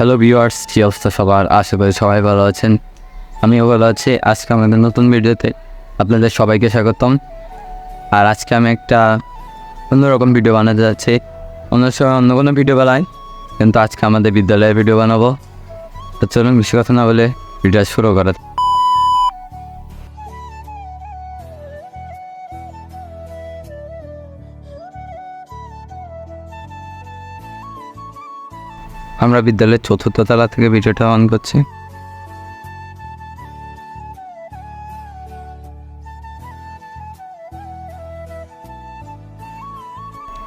Hello viewers কী অবস্থা সবার? আশা করি সবাই ভালো আছেন। আমিও ভালো আছি। আজকে আমাদের নতুন ভিডিওতে আপনাদের সবাইকে স্বাগতম। আর আজকে আমি একটা অন্যরকম ভিডিও বানাতে যাচ্ছি। অন্য সময় অন্য কোনো ভিডিও বানাই, কিন্তু আজকে আমাদের বিদ্যালয়ের ভিডিও বানাবো। তো চলুন, বেশি কথা না বলে ভিডিও শুরু করা আমরা বিদ্যালয়ের চতুর্থ তলা থেকে ভিডিওটা অন করছি।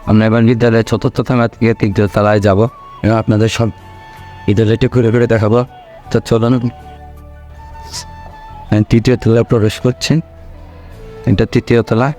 আমরা এবার বিদ্যালয়ের চতুর্থ তলা থেকে তৃতীয় তলায় যাব। এবং আপনাদের সব বিদ্যালয়টি ঘুরে ঘুরে দেখাবো। তো চলুন। তৃতীয় তলায় প্রবেশ করছেন এটা তৃতীয় তলা।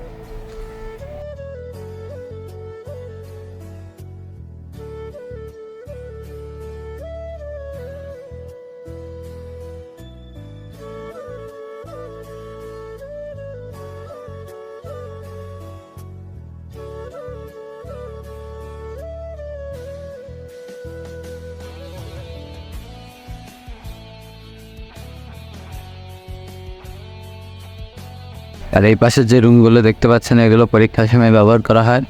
আর এই পাশে যে রুমগুলো দেখতে পাচ্ছেন এগুলো পরীক্ষার সময় ব্যবহার করা হয়।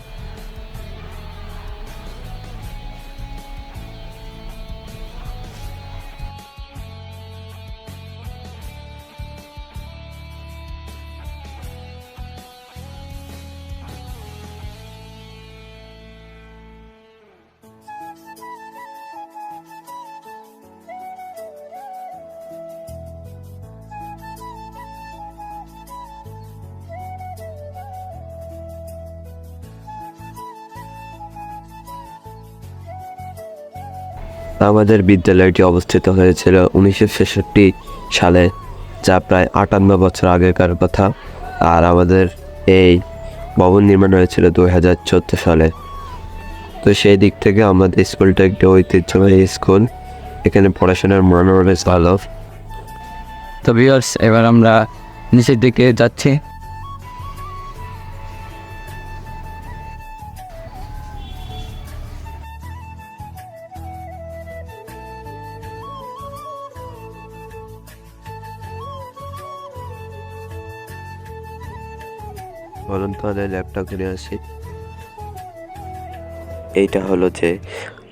আমাদের বিদ্যালয়টি অবস্থিত হয়েছিল উনিশশো ছেষট্টি সালে, যা প্রায় আটান্ন বছর আগেকার কথা। আর আমাদের এই ভবন নির্মাণ হয়েছিল দুই হাজার চোদ্দ সালে। তো সেই দিক থেকে আমাদের স্কুলটা একটি ঐতিহ্যবাহী স্কুল। এখানে পড়াশোনার মান বেশ ভালো তো ভিউয়ার্স এবার আমরা নিচের দিকে যাচ্ছি। বলুন তাহলে ল্যাপটপ কিনে আসি। এইটা হলো যে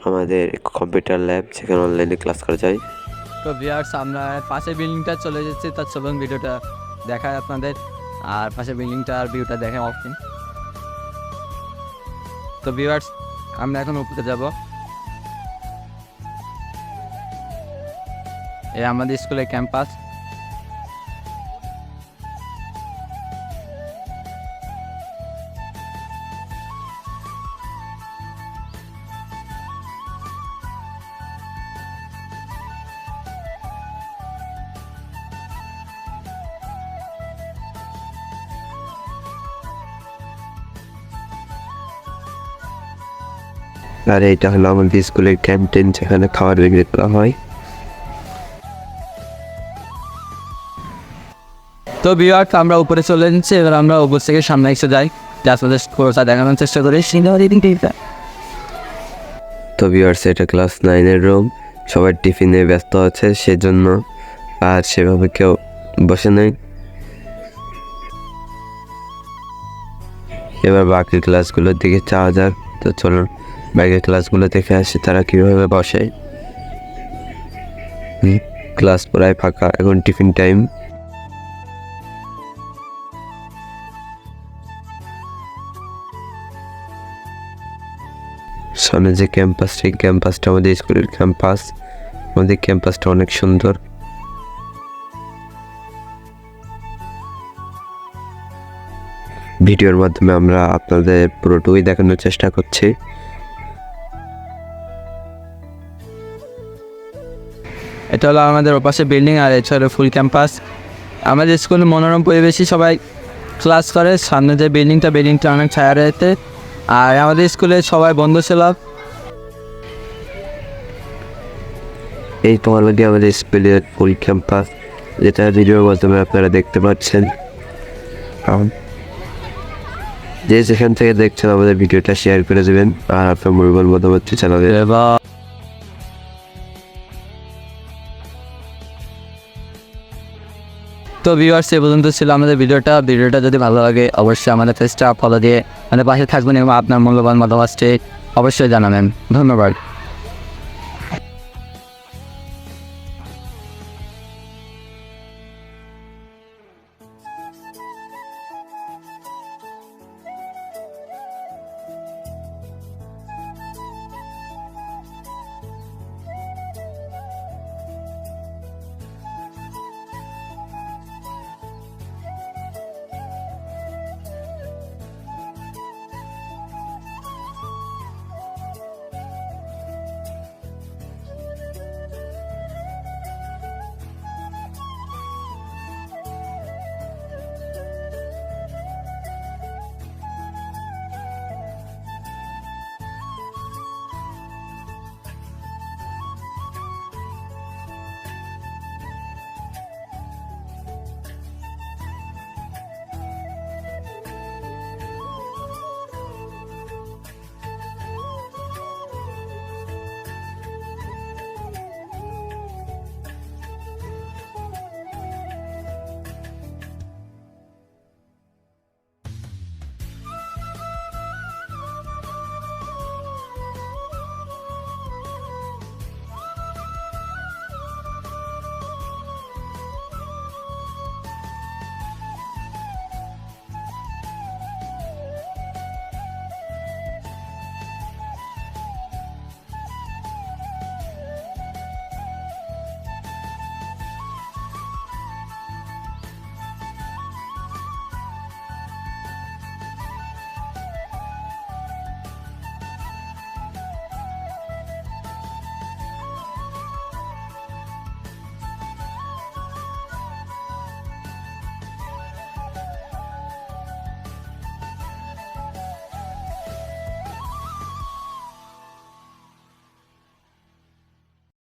আমাদের কম্পিউটার ল্যাব যেখানে অনলাইনে ক্লাস করা যায়। তো ভিউয়ার্স আমরা পাশের বিল্ডিংটা চলে যাচ্ছি তার চলুন ভিডিওটা দেখায় আপনাদের। আর পাশের বিল্ডিংটার ভিউটা দেখে অফিন তো ভিউয়ার্স আমরা এখন উপরে যাব। এই আমাদের স্কুলের ক্যাম্পাস আর এইটা হলো আমাদের স্কুলের ক্যান্টিন যেখানে খাবার বিক্রি করা হয়। তো ভিউয়ার্স আমরা উপরে চলে যাচ্ছি এবার আমরা উপর থেকে সামনে এসে যাই। আপনাদের কোর্সটা দেখানোর চেষ্টা করি। তো ভিউয়ার্স এটা ক্লাস নাইনের রুম সবাই টিফিনে ব্যস্ত আছে সেজন্য আর সেভাবে কেউ বসে নেই। এবার বাকি ক্লাসগুলোর দিকে চাওয়া যাক। তো চলুন। বাকি ক্লাসগুলো দেখে আসি, তারা কীভাবে বসে। ক্লাস প্রায় ফাঁকা, এখন টিফিন টাইম। সামনে যে ক্যাম্পাসটা এই ক্যাম্পাসটা আমাদের স্কুলের ক্যাম্পাস। আমাদের ক্যাম্পাসটা অনেক সুন্দর। ভিডিওর মাধ্যমে আমরা আপনাদের পুরোটুকুই দেখানোর চেষ্টা করছি। এটা হলো আমাদের ওপাশে বিল্ডিং আর এটা হলো ফুল ক্যাম্পাস আমাদের স্কুলে মনোরম পরিবেশই সবাই ক্লাস করে। সামনে যে বিল্ডিংটা বিল্ডিংটা অনেক ছায়া রয়েছে আর আমাদের স্কুলে সবাই বন্ধু ছিল এই তোমার মধ্যে আমাদের স্কুলের ফুল ক্যাম্পাস যেটা ভিডিওর মাধ্যমে আপনারা দেখতে পাচ্ছেন। যে যেখান থেকে দেখছেন আমাদের ভিডিওটা শেয়ার করে দেবেন। আর আপনার মূল্যবান মতামতটি জানাবেন। তো ভিউয়ার্স এ পর্যন্ত ছিল আমাদের ভিডিওটা। ভিডিওটা যদি ভালো লাগে, অবশ্যই আমাদের ফেসটা ফলো দিয়ে মানে পাশে থাকবেন এবং আপনার মূল্যবান মতামতটি অবশ্যই জানাবেন। ধন্যবাদ।